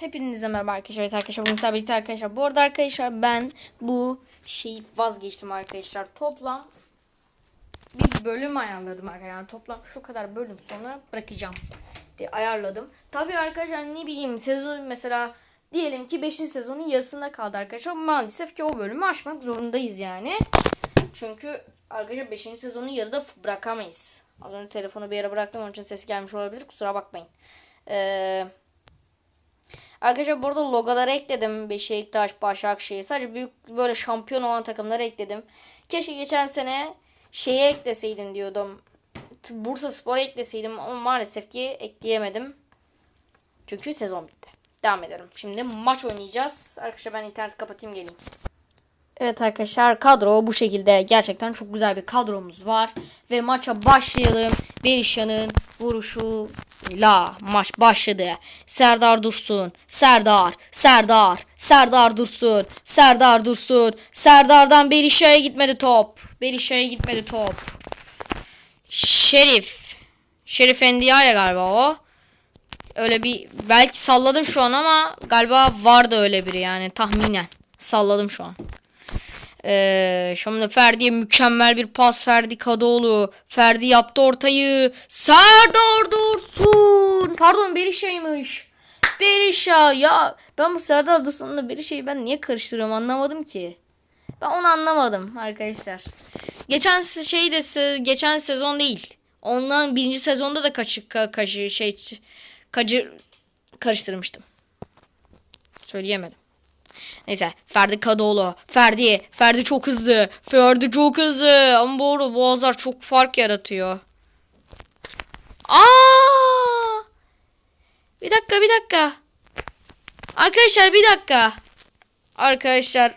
Hepinize merhaba arkadaşlar. Evet arkadaşlar bugün birlikte arkadaşlar. Bu arada arkadaşlar ben bu şeyi vazgeçtim arkadaşlar. Toplam bir bölüm ayarladım arkadaşlar. Yani toplam şu kadar bölüm sonra bırakacağım diye ayarladım. Tabii arkadaşlar ne bileyim sezon mesela diyelim ki 5. sezonun yarısında kaldı arkadaşlar. Maalesef ki o bölümü açmak zorundayız yani. Çünkü arkadaşlar 5. sezonun yarıda bırakamayız. Az önce telefonu bir yere bıraktım onun için ses gelmiş olabilir. Kusura bakmayın. Eee Arkadaşlar burada logoları ekledim. Beşiktaş, Başakşehir. Sadece büyük böyle şampiyon olan takımları ekledim. Keşke geçen sene şeye ekleseydim diyordum. Bursa Spor'a ekleseydim ama maalesef ki ekleyemedim. Çünkü sezon bitti. Devam edelim. Şimdi maç oynayacağız. Arkadaşlar ben internet kapatayım geleyim. Evet arkadaşlar kadro bu şekilde gerçekten çok güzel bir kadromuz var. Ve maça başlayalım. Berişan'ın vuruşuyla maç başladı. Serdar Dursun, Serdar, Serdar, Serdar Dursun, Serdar Dursun. Serdar'dan Berişa'ya gitmedi top. Berişa'ya gitmedi top. Şerif. Şerif Endia'ya galiba o. Öyle bir belki salladım şu an ama galiba vardı öyle biri yani tahminen. Salladım şu an. Ee, şimdi Ferdi'ye mükemmel bir pas Ferdi Kadıoğlu. Ferdi yaptı ortayı. Serdar Dursun. Pardon Berisha'ymış. Berisha ya ben bu Serdar Dursun'la Berisha'yı ben niye karıştırıyorum anlamadım ki. Ben onu anlamadım arkadaşlar. Geçen şey de geçen sezon değil. Ondan birinci sezonda da kaçı ka, kaşı şey kacı karıştırmıştım. Söyleyemedim. Neyse Ferdi Kadıoğlu. Ferdi. Ferdi çok hızlı. Ferdi çok hızlı. Ama bu arada Boğazlar çok fark yaratıyor. Aa! Bir dakika bir dakika. Arkadaşlar bir dakika. Arkadaşlar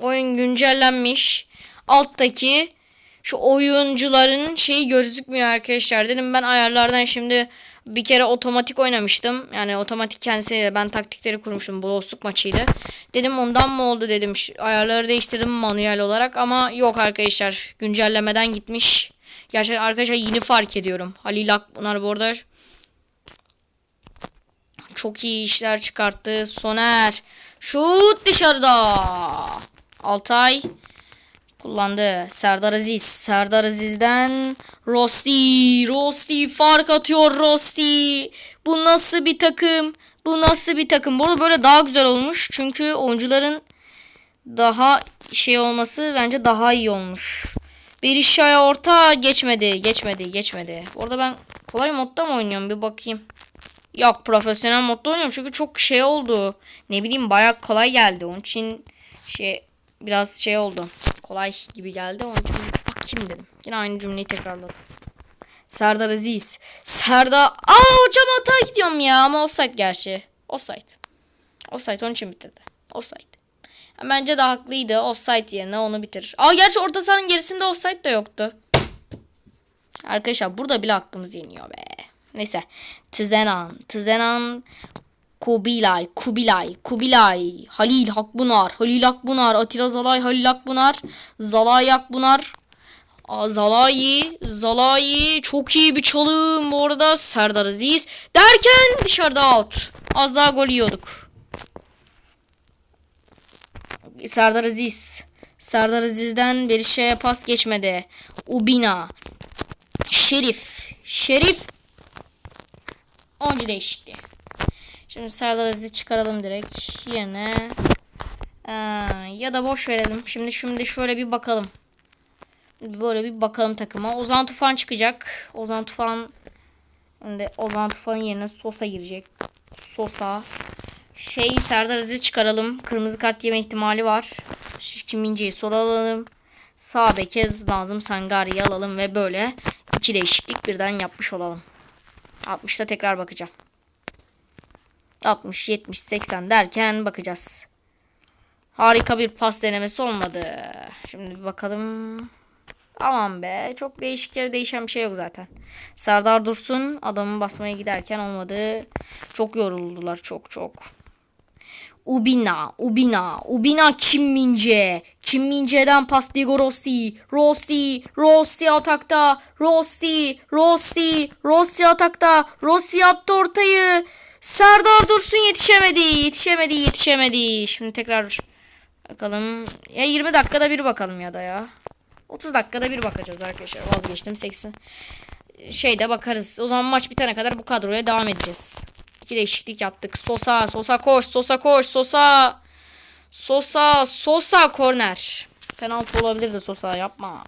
oyun güncellenmiş. Alttaki şu oyuncuların şeyi gözükmüyor arkadaşlar. Dedim ben ayarlardan şimdi bir kere otomatik oynamıştım. Yani otomatik kendisiyle ben taktikleri kurmuştum. Bu dostluk maçıydı. Dedim ondan mı oldu dedim. Ayarları değiştirdim manuel olarak ama yok arkadaşlar. Güncellemeden gitmiş. Gerçekten arkadaşlar yeni fark ediyorum. Halil Akpınar bu arada çok iyi işler çıkarttı. Soner. Şut dışarıda. Altay kullandı. Serdar Aziz. Serdar Aziz'den Rossi. Rossi fark atıyor Rossi. Bu nasıl bir takım? Bu nasıl bir takım? Bu arada böyle daha güzel olmuş. Çünkü oyuncuların daha şey olması bence daha iyi olmuş. Berisha'ya orta geçmedi. Geçmedi. Geçmedi. Orada ben kolay modda mı oynuyorum? Bir bakayım. Yok profesyonel modda oynuyorum çünkü çok şey oldu. Ne bileyim bayağı kolay geldi. Onun için şey biraz şey oldu. Kolay gibi geldi. Onun için bir bakayım dedim. Yine aynı cümleyi tekrarladım. Serdar Aziz. Serdar. Aa hocam hata gidiyorum ya ama offside gerçi. Offside. Offside onun için bitirdi. Offside. Bence de haklıydı. Offside yerine onu bitirir. Aa gerçi orta sahanın gerisinde offside de yoktu. Arkadaşlar burada bile hakkımız yeniyor be. Neyse. Tizenan. Tizenan. Kubilay. Kubilay. Kubilay. Halil Akbunar. Halil Akbunar. Atilla Zalay. Halil Akbunar. Zalay Akbunar. Aa, Zalai. Zalai. Çok iyi bir çalım. Bu arada Serdar Aziz. Derken dışarıda out. Az daha gol yiyorduk. Serdar Aziz. Serdar Aziz'den bir şeye pas geçmedi. Ubina. Şerif. Şerif. Oyuncu değişikliği. Şimdi Serdar Aziz'i çıkaralım direkt yerine. Ee, ya da boş verelim. Şimdi şimdi şöyle bir bakalım. Böyle bir bakalım takıma. Ozan Tufan çıkacak. Ozan Tufan şimdi Ozan Tufan'ın yerine Sosa girecek. Sosa. Şey Serdar Aziz'i çıkaralım. Kırmızı kart yeme ihtimali var. Kim Mince'yi sol alalım. Sağ beke lazım Sangari'yi alalım ve böyle iki değişiklik birden yapmış olalım. 60'ta tekrar bakacağım. 60, 70, 80 derken bakacağız. Harika bir pas denemesi olmadı. Şimdi bir bakalım. Aman be. Çok değişik yer değişen bir şey yok zaten. Serdar Dursun adamı basmaya giderken olmadı. Çok yoruldular çok çok. Ubina, Ubina, Ubina Kim Mince. Kim Mince'den pas Diego Rossi. Rossi, Rossi atakta. Rossi, Rossi, Rossi atakta. Rossi yaptı ortayı. Serdar Dursun yetişemedi. Yetişemedi. Yetişemedi. Şimdi tekrar bakalım. Ya 20 dakikada bir bakalım ya da ya. 30 dakikada bir bakacağız arkadaşlar. Vazgeçtim 80. Şeyde bakarız. O zaman maç bitene kadar bu kadroya devam edeceğiz. İki değişiklik yaptık. Sosa, Sosa koş, Sosa koş, Sosa. Sosa, Sosa korner. Penaltı olabilirdi Sosa yapma.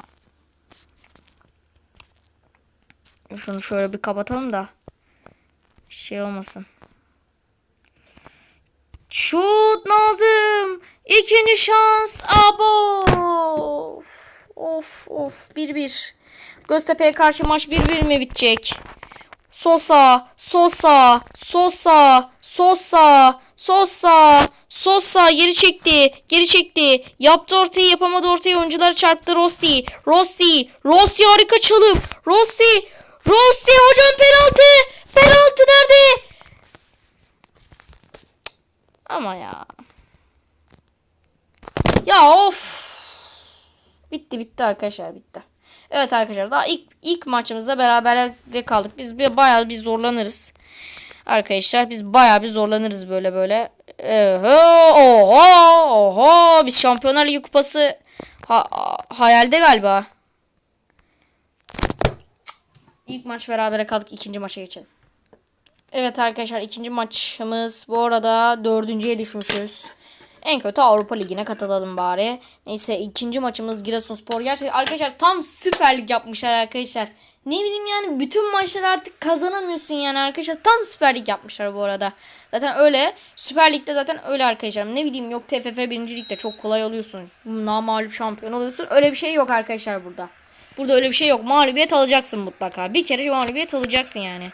Şunu şöyle bir kapatalım da şey olmasın. Şut Nazım. İkinci şans. Abo. Of of. of. 1-1. Göztepe'ye karşı maç 1-1 mi bitecek? Sosa, Sosa, Sosa, Sosa, Sosa, Sosa geri çekti, geri çekti. Yaptı ortayı yapamadı ortayı oyuncuları çarptı Rossi, Rossi, Rossi harika çalım. Rossi, Rossi hocam penaltı, penaltı nerede? Ama ya. Ya of. Bitti bitti arkadaşlar bitti. Evet arkadaşlar daha ilk ilk maçımızda beraber kaldık. Biz bir bayağı bir zorlanırız. Arkadaşlar biz bayağı bir zorlanırız böyle böyle. Oho oho oho biz Şampiyonlar Ligi kupası ha, hayalde galiba. İlk maç berabere kaldık. ikinci maça geçelim. Evet arkadaşlar ikinci maçımız. Bu arada dördüncüye düşmüşüz. En kötü Avrupa Ligi'ne katılalım bari. Neyse ikinci maçımız Giresunspor. Gerçekten arkadaşlar tam Süper Lig yapmışlar arkadaşlar. Ne bileyim yani bütün maçları artık kazanamıyorsun yani arkadaşlar. Tam Süper Lig yapmışlar bu arada. Zaten öyle. Süper Lig'de zaten öyle arkadaşlar. Ne bileyim yok TFF 1. Lig'de çok kolay oluyorsun. Namalup şampiyon oluyorsun. Öyle bir şey yok arkadaşlar burada. Burada öyle bir şey yok. Mağlubiyet alacaksın mutlaka. Bir kere mağlubiyet alacaksın yani.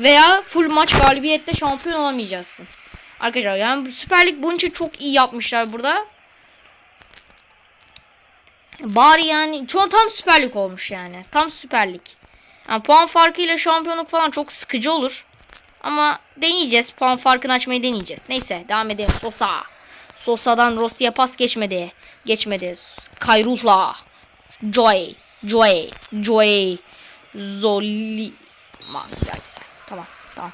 Veya full maç galibiyetle şampiyon olamayacaksın. Arkadaşlar yani Süper Lig bunun için çok iyi yapmışlar burada. Bari yani çok tam Süper Lig olmuş yani. Tam Süper Lig. Yani puan farkıyla şampiyonluk falan çok sıkıcı olur. Ama deneyeceğiz. Puan farkını açmayı deneyeceğiz. Neyse devam edelim. Sosa. Sosa'dan Rossi'ye pas geçmedi. Geçmedi. Kayrul'la. Joy. Joy. Joy. Zoli. Ma. Tamam.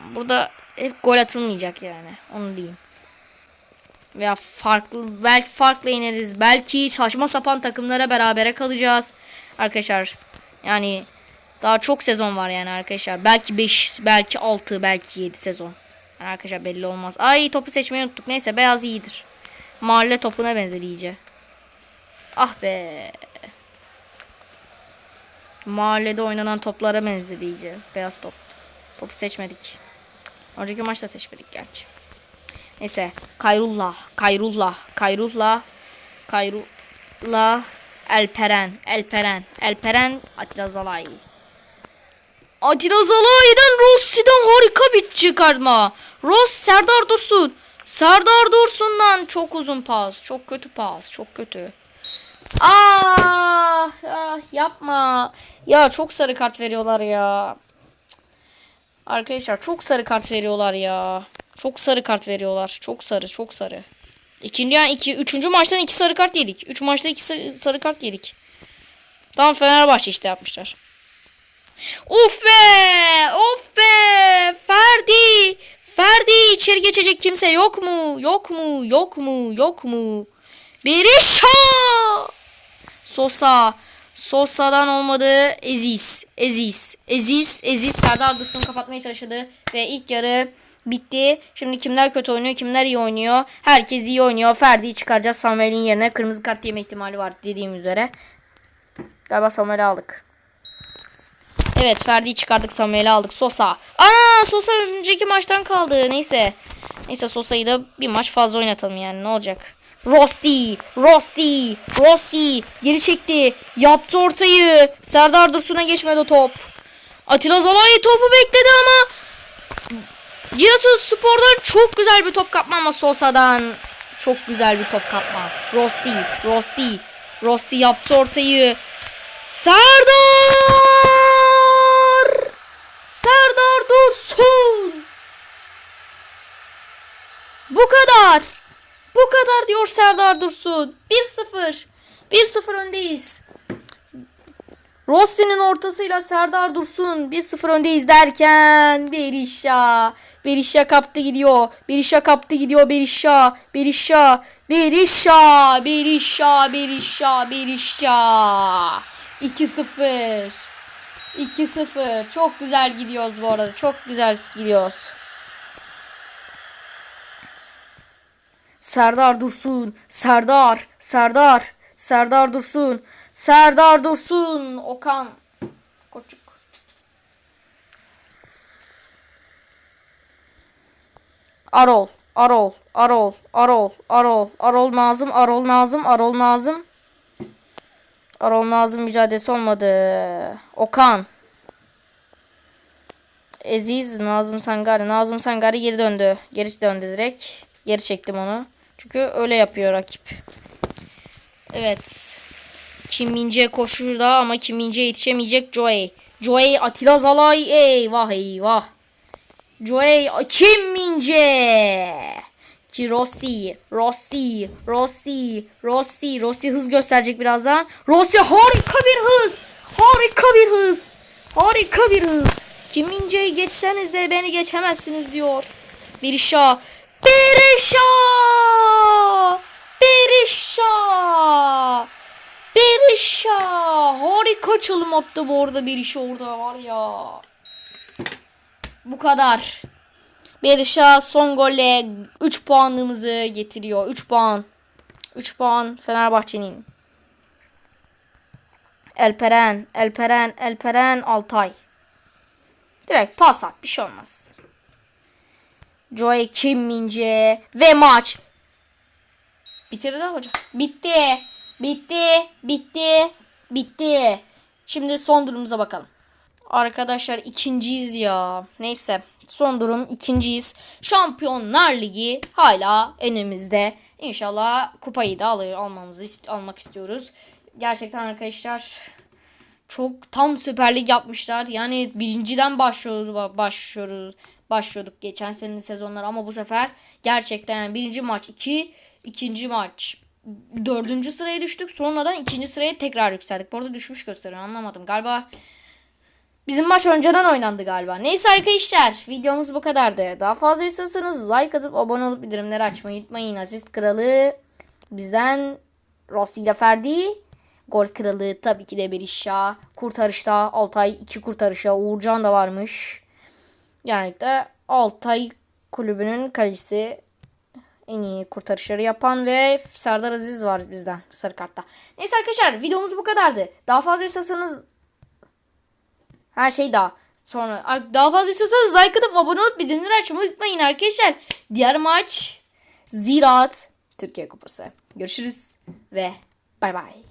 Burada hep gol atılmayacak yani. Onu diyeyim. Veya farklı belki farklı ineriz. Belki saçma sapan takımlara berabere kalacağız. Arkadaşlar yani daha çok sezon var yani arkadaşlar. Belki 5, belki 6, belki 7 sezon. Yani arkadaşlar belli olmaz. Ay topu seçmeyi unuttuk. Neyse beyaz iyidir. Mahalle topuna benzedi iyice. Ah be. Mahallede oynanan toplara benzedi iyice. Beyaz top. Topu seçmedik. Önceki maçta seçmedik gerçi. Neyse. Kayrullah. Kayrullah. Kayrullah. Kayrullah. Elperen. Elperen. Elperen. Atilla Zalai. Atilla Zalai'den Rossi'den harika bir çıkartma. Ross Serdar Dursun. Serdar Dursun'dan çok uzun pas. Çok kötü pas. Çok kötü. Ah, ah yapma. Ya çok sarı kart veriyorlar ya. Arkadaşlar çok sarı kart veriyorlar ya. Çok sarı kart veriyorlar. Çok sarı, çok sarı. İkinci yani iki, üçüncü maçtan iki sarı kart yedik. Üç maçta iki sarı kart yedik. Tam Fenerbahçe işte yapmışlar. Of be! Of be! Ferdi! Ferdi içeri geçecek kimse yok mu? Yok mu? Yok mu? Yok mu? Berisha! Sosa. Sosa'dan olmadı. Eziz. Eziz. Eziz. Eziz. Serdar Dursun kapatmaya çalıştı. Ve ilk yarı bitti. Şimdi kimler kötü oynuyor, kimler iyi oynuyor. Herkes iyi oynuyor. Ferdi'yi çıkaracağız. Samuel'in yerine kırmızı kart yeme ihtimali var dediğim üzere. Galiba Samuel'i aldık. Evet Ferdi'yi çıkardık Samuel'i aldık. Sosa. Ana Sosa önceki maçtan kaldı. Neyse. Neyse Sosa'yı da bir maç fazla oynatalım yani ne olacak. Rossi, Rossi, Rossi geri çekti. Yaptı ortayı. Serdar Dursun'a geçmedi top. Atilla Zalai topu bekledi ama Giresun Spor'dan çok güzel bir top kapma ama Sosa'dan çok güzel bir top kapma. Rossi, Rossi, Rossi yaptı ortayı. Serdar! Serdar Dursun! Bu kadar. Bu kadar diyor Serdar Dursun. 1-0. 1-0 öndeyiz. Rossi'nin ortasıyla Serdar Dursun 1-0 öndeyiz derken Berisha. Berisha kaptı gidiyor. Berisha kaptı gidiyor. Berisha. Berisha. Berisha. Berisha. Berisha. Berisha. 2-0. 2-0. Çok güzel gidiyoruz bu arada. Çok güzel gidiyoruz. Serdar Dursun. Serdar. Serdar. Serdar Dursun. Serdar Dursun. Okan. Koçuk. Arol. Arol. Arol. Arol. Arol. Arol Nazım. Arol Nazım. Arol Nazım. Arol Nazım mücadelesi olmadı. Okan. Aziz Nazım Sangari. Nazım Sangari geri döndü. Geri döndü direkt. Geri çektim onu. Çünkü öyle yapıyor rakip. Evet. Kim Mince koşuda ama Kim Mince yetişemeyecek Joey. Joey Atilla Zalay. Eyvah eyvah. Joey Kim Mince. Ki Rossi, Rossi, Rossi, Rossi, Rossi hız gösterecek birazdan. Rossi harika bir hız. Harika bir hız. Harika bir hız. Kim Mince'yi geçseniz de beni geçemezsiniz diyor. Berisha. Berisha. Berisha. Berisha. Harika çalım attı bu arada Berisha orada var ya. Bu kadar. Berisha son golle 3 puanımızı getiriyor. 3 puan. 3 puan Fenerbahçe'nin. Elperen, Elperen, Elperen, Altay. Direkt pas at bir şey olmaz. Joy Kim Mince ve maç. Bitirdi hoca. Bitti. Bitti. Bitti. Bitti. Şimdi son durumumuza bakalım. Arkadaşlar ikinciyiz ya. Neyse. Son durum ikinciyiz. Şampiyonlar Ligi hala önümüzde. İnşallah kupayı da alır, almamızı ist- almak istiyoruz. Gerçekten arkadaşlar çok tam Süper Lig yapmışlar. Yani birinciden başlıyoruz, başlıyoruz, başlıyorduk geçen senenin sezonlar ama bu sefer gerçekten yani birinci maç 2, ikinci maç dördüncü sıraya düştük. Sonradan ikinci sıraya tekrar yükseldik. Bu arada düşmüş gösteriyor anlamadım. Galiba Bizim maç önceden oynandı galiba. Neyse arkadaşlar videomuz bu kadardı. Daha fazla istiyorsanız like atıp abone olup bildirimleri açmayı unutmayın. Asist kralı bizden Rossi ile Ferdi. Gol kralı tabii ki de Berisha. Kurtarışta Altay iki kurtarışa. Uğurcan da varmış. Yani de Altay kulübünün kalecisi en iyi kurtarışları yapan ve Serdar Aziz var bizden sarı kartta. Neyse arkadaşlar videomuz bu kadardı. Daha fazla istiyorsanız her şey daha. Sonra daha fazla istiyorsanız like atıp abone olup bildirimleri açmayı unutmayın arkadaşlar. Diğer maç Ziraat Türkiye Kupası. Görüşürüz ve bay bay.